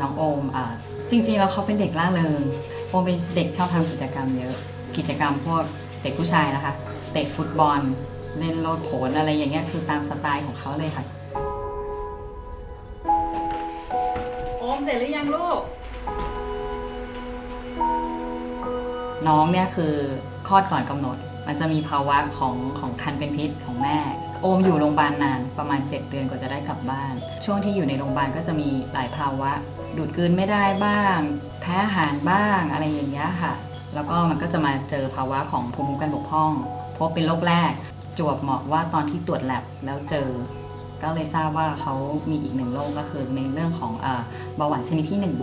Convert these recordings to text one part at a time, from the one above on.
น้องโอมอ่าจริงๆแล้วเขาเป็นเด็กล่าเริงโอมเป็นเด็กชอบทำกิจกรรมเยอะ กิจกรรมพวกเด็กผู้ชายนะคะ เตะฟุตบอล เล่นโลดโผนอะไรอย่างเงี้ยคือตามสไตล์ของเขาเลยค่ะ โอมเสร็จหรือยังลูก น้องเนี่ยคือคลอดก่อนกำหนด มันจะมีภาวะของของคันเป็นพิษของแม่ โอมอยู่โรงพยาบาลนานประมาณ 7 เดือนกว่าจะได้กลับบ้าน ช่วงที่อยู่ในโรงพยาบาลก็จะมีหลายภาวะ ดูดกลืนไม่ได้บ้าง แพ้อาหารบ้างอะไรอย่างเงี้ยค่ะ แล้วก็มันก็จะมาเจอภาวะของภูมิคุ้มกันบกพร่องพราะเป็นโรคแรก จวบเหมาะว่าตอนที่ตรวจแลบแล้วเจอ ก็เลยทราบว่าเขามีอีกหนึ่งโรคก็คือในเรื่องของอาเบาหวานชนิดที่หนึ่ง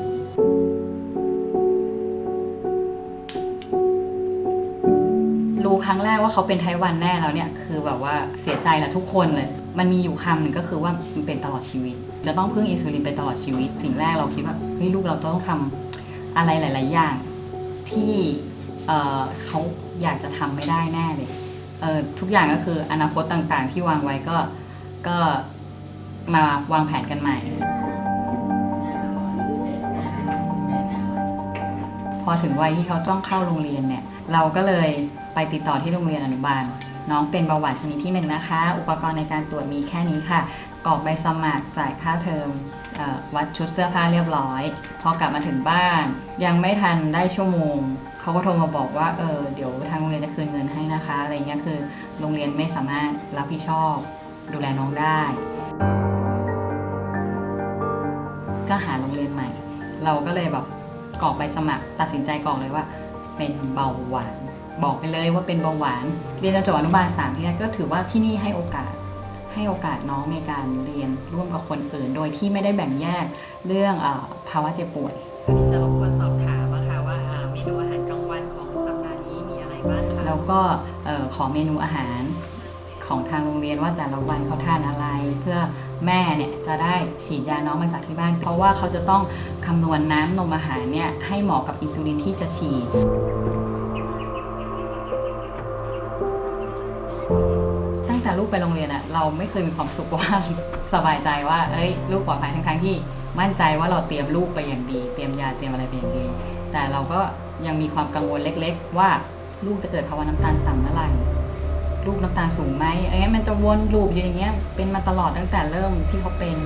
รู้ครั้งแรกว่าเขาเป็นไทวันแน่แล้วเนี่ยคือแบบว่าเสียใจแหละทุกคนเลย มันมีอยู่คำหนึ่งก็คือว่ามันเป็นตลอดชีวิต จะต้องพึ่งอินซูลินไปตลอดชีวิต สิ่งแรกเราคิดว่าเฮ้ยลูกเราต้องทำอะไรหลาย ๆ อย่าง ที่เเขาอยากจะทำไม่ได้แน่เลยเทุกอย่างก็คืออนาคตต่างๆ ที่วางไว้ก็ก็มาวางแผนกันใหม่พอถึงวัยที่เขาต้องเข้าโรงเรียนเนี่ย เราก็เลย ไปติดต่อที่โรงเรียนอนุบาล น้องเป็นเบาหวานชนิดที่หนึ่งนะคะ อุปกรณ์ในการตรวจมีแค่นี้ค่ะกรอกใบสมัครจ่ายค่าเทอมวัดชุดเสื้อผ้าเรียบร้อย พอกลับมาถึงบ้าน ยังไม่ทันได้ชั่วโมงเขาก็โทรมาบอกว่าเออเดี๋ยวทางโรงเรียนจะคืนเงินให้นะคะอะไรเงี้ยคือโรงเรียนไม่สามารถรับผิดชอบดูแลน้องได้ ก็หาโรงเรียนใหม่ เราก็เลยแบบกรอกใบสมัคร ตัดสินใจกรอกเลยว่า เป็นเบาหวาน บอกไปเลยว่าเป็นเบาหวานเรียนจนจบอนุบาลสามที่นี่ก็ถือว่าที่นี่ให้โอกาสให้โอกาสน้องในการเรียนร่วมกับคนอื่น โดยที่ไม่ได้แบ่งแยกเรื่องเออภาวะเจ็บป่วยวันนี้จะรบกวนสอบถามค่ะว่าเมนูอาหารกลางวันของสัปดาห์นี้มีอะไรบ้างคะแล้วก็เอ่อขอเมนูอาหารของทางโรงเรียนว่าแต่ละวันเขาทานอะไร เพื่อแม่เนี่ยจะได้ฉีดยาน้องมาจากที่บ้าน เพราะว่าเขาจะต้องคำนวณน้ำนมอาหารเนี่ยให้เหมาะกับอินซูลินที่จะฉีด ตั้งแต่ลูกไปโรงเรียนอะเราไม่เคยมีความสุขว่าสบายใจว่าเฮ้ยลูกปลอดภัยทั้งครั้งๆที่มั่นใจว่าเราเตรียมลูกไปอย่างดี เตรียมยาเตรียมอะไรไปอย่างดี แต่เราก็ยังมีความกังวลเล็ก ๆ ว่าลูกจะเกิดภาวะน้ำตาลต่ำเมื่อไหร่ลูกน้ำตาลสูงไหมเอ้ยมันจะวนลูปอยู่อย่างเงี้ยเป็นมาตลอดตั้งแต่เริ่มที่เขาเป็น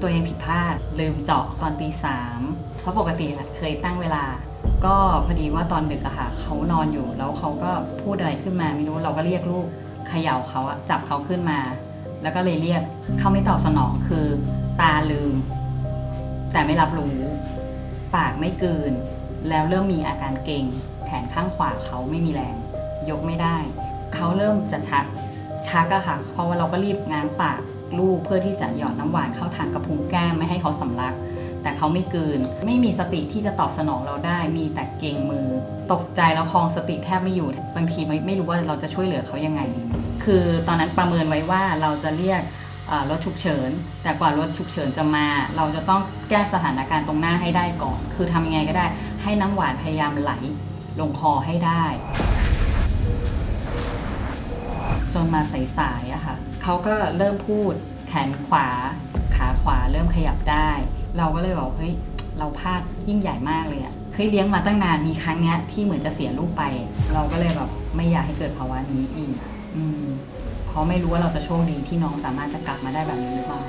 ตัวเองผิดพลาดลืมเจาะตอนตีสามเพราะปกติอะเคยตั้งเวลา ก็พอดีว่าตอนดึกอะค่ะเขานอนอยู่แล้วเขาก็พูดอะไรขึ้นมาไม่รู้เราก็เรียกลูกเขย่าเขาอะจับเขาขึ้นมา แล้วก็เลยเรียกเขาไม่ตอบสนองคือ ตาลืม แต่ไม่รับรู้ ปากไม่กืน แล้วเริ่มมีอาการเกร็งแขนข้างขวาเขาไม่มีแรง ยกไม่ได้ เขาเริ่มจะชักชักอะค่ะเพราะว่าเราก็รีบง้างปาก ลูกเพื่อที่จะหยอดน้ำหวานเข้าทางกระพุ้งแก้มไม่ให้เขาสำลัก แต่เขาไม่เกลืนไม่มีสติที่จะตอบสนองเราได้ มีแต่เกรงมือ ตกใจแล้วคลองสติแทบไม่อยู่บางทีไม่ไม่รู้ว่าเราจะช่วยเหลือเขายังไง คือตอนนั้นประเมินไว้ว่าเราจะเรียกรถฉุกเฉิน แต่กว่ารถฉุกเฉินจะมา เราจะต้องแก้สถานการณ์ตรงหน้าให้ได้ก่อน คือทำยังไงก็ได้ ให้น้ำหวานพยายามไหลลงคอให้ได้ จนมาสายๆอะค่ะ เขาก็เริ่มพูดแขนขวา ขาขวาเริ่มขยับได้ เราก็เลยบอกเฮ้ยเราพลาดยิ่งใหญ่มากเลยอะเคยเลี้ยงมาตั้งนานมีครั้งเนี้ยที่เหมือนจะเสียลูกไป เราก็เลยแบบไม่อยากให้เกิดภาวะนี้อีกอืมเพราะไม่รู้ว่าเราจะโชคดีที่น้องสามารถจะกลับมาได้แบบนี้หรือเปล่า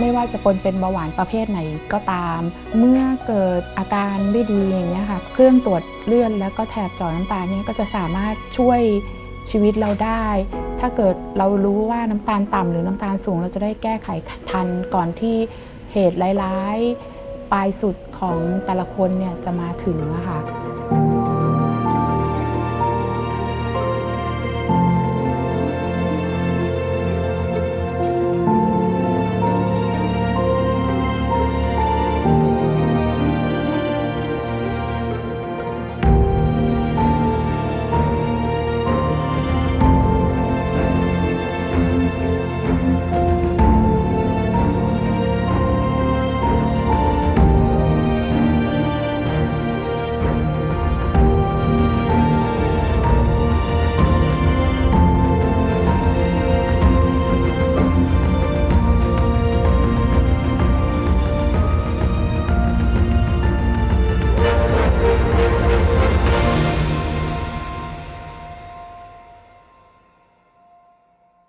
ไม่ว่าจะปนเป็นเบาหวานประเภทไหนก็ตาม เมื่อเกิดอาการไม่ดีอย่างนี้ยค่ะเครื่องตรวจเลือดแล้วก็แถบจอน้ำตาลเนี่ยก็จะสามารถช่วยชีวิตเราได้ ถ้าเกิดเรารู้ว่าน้ำตาลต่ำหรือน้ำตาลสูง เราจะได้แก้ไขทันก่อนที่เหตุร้ายๆปลายสุดของแต่ละคนเนี่ยจะมาถึงนะคะ